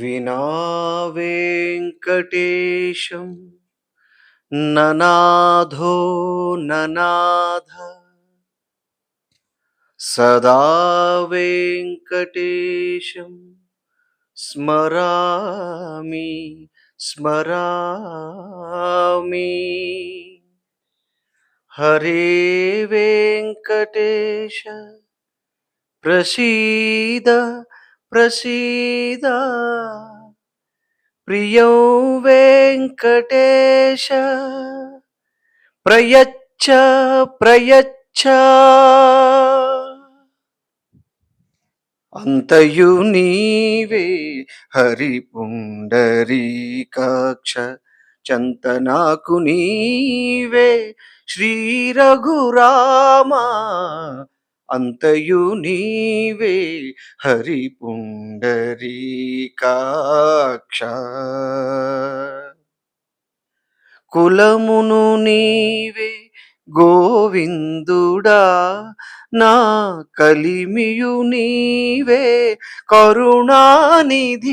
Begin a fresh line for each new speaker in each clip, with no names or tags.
వినా వెంకటేశం ననాథో ననాథ సదా వెంకటేశం స్మరామి స్మరామి హరే వెంకటేశ ప్రసీద ప్రసీద. ప్రియం వెంకటేశ. ప్రయచ్చ ప్రయచ్చ. అంతయు నీవే హరిపుండరీకాక్ష. చంతనాకు నీవే శ్రీ రఘురామా. అంతయు నీవే హరి పుండరీకాక్ష కులమును నీవే గోవిందుడా నా కలిమియు నీవే కరుణానిధి.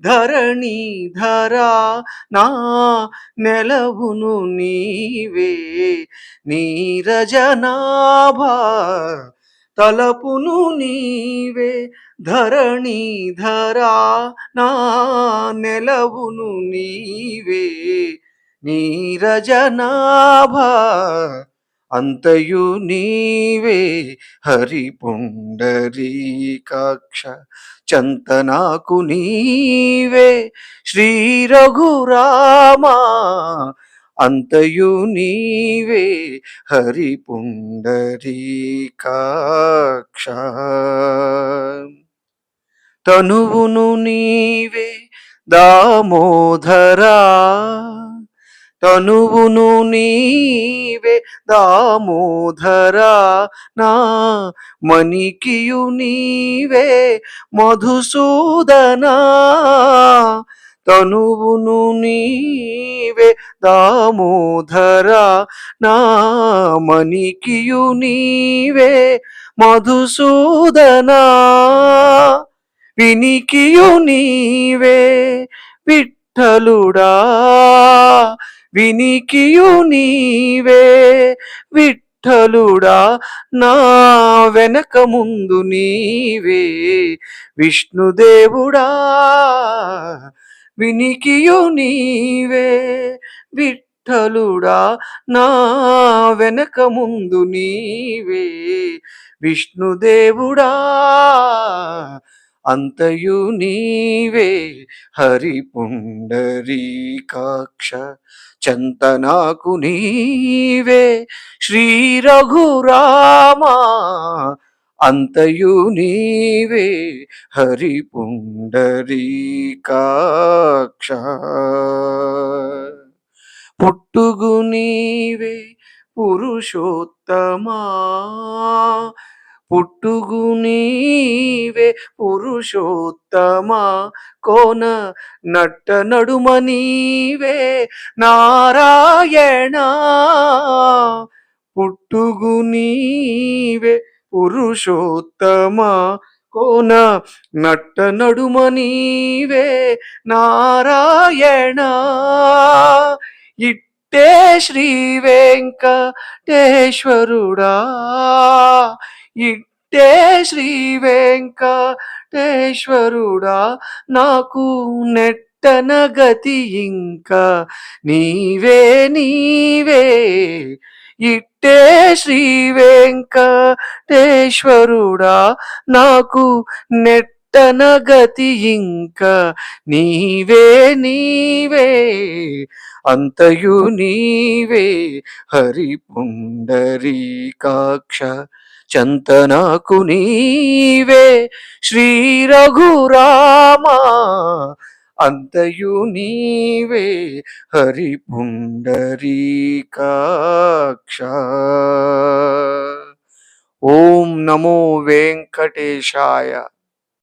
ధరణి ధరా నా నెలవును నీవే. నీరజనాభా తలపును నీవే. ధరణి ధరా నా నెలవును నీవే. నీరజనాభా అంతయు నీవే హరి పుండరీకాక్ష చంతనాకు నీవే శ్రీ రఘురామా అంతయు నీవే హరి పుండరీకాక్ష తనువును నీవే దామోదరా. తనువును నీవే దామోదరా నా మణికియు నీవే మధుసూదనా. తనువును నీవే దామోదరా నా మణికియు నీవే మధుసూదనా. వినికియు నీవే విఠలుడా వినికియు నీవే విఠలుడా నా వెనక ముందు నీవే. విష్ణుదేవుడా వినికియు నీవే విఠలుడా నా వెనక ముందు నీవే. విష్ణుదేవుడా అంతయు నీవే హరి పుండరీకాక్ష చంతనాకు నీవే శ్రీ రఘురామా అంతయు నీవే హరి పుండరీకాక్ష పుట్టుగు నీవే పురుషోత్తమా. పుట్టుగు నీవే పురుషోత్తమా? కోన నట్ట నడుమ నీవే నారాయణ? పుట్టుగు నీవే పురుషోత్తమా? కోన నట్ట నడుమ నీవే నారాయణ? ఇట్టే శ్రీ వెంకటేశ్వరుడా? ఇట్టే శ్రీ వెంకటేశ్వరుడా నాకు నెట్టన గతి ఇంకా. నీవే నీవే ఇట్టే శ్రీ వెంకటేశ్వరుడా నాకు నెట్టన గతి ఇంకా. నీవే నీవే అంతయు నీవే హరి పుండరీకాక్ష చంతనాకు నీవే శ్రీ రఘురామ అంతయు నీవే హరి పుండరీకాక్ష. ఓం నమో వెంకటేశాయ